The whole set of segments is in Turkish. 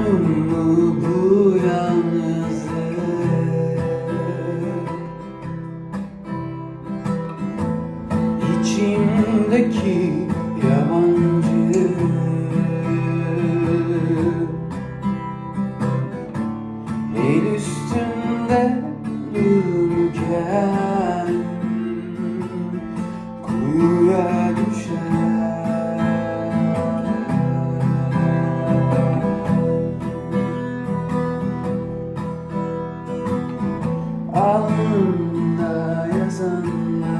Son bu yalnızlık. İçimdeki yabancı. El üstünde dururken Kuyuya Alnında yazanları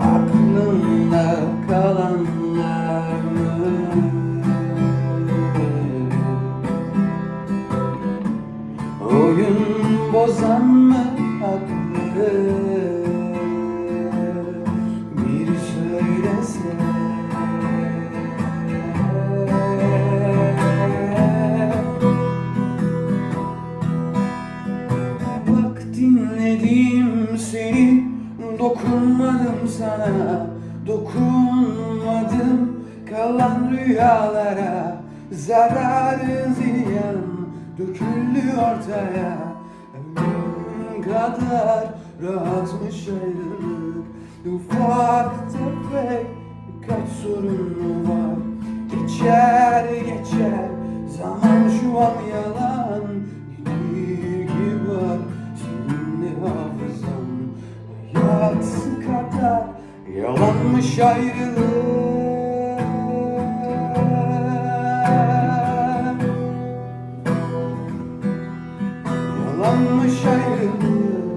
Aklımda kalanlar mı? Oyun bozan mı haklı? Seni Dokunmadım sana. Dokunmadım kalan rüyalara. Zararı ziyan döküldü ortaya. Ömrüm kadar rahatmış ayrılık. Ufak tefek birkaç sorun var yalanmış ayrılık. Yalanmış ayrılık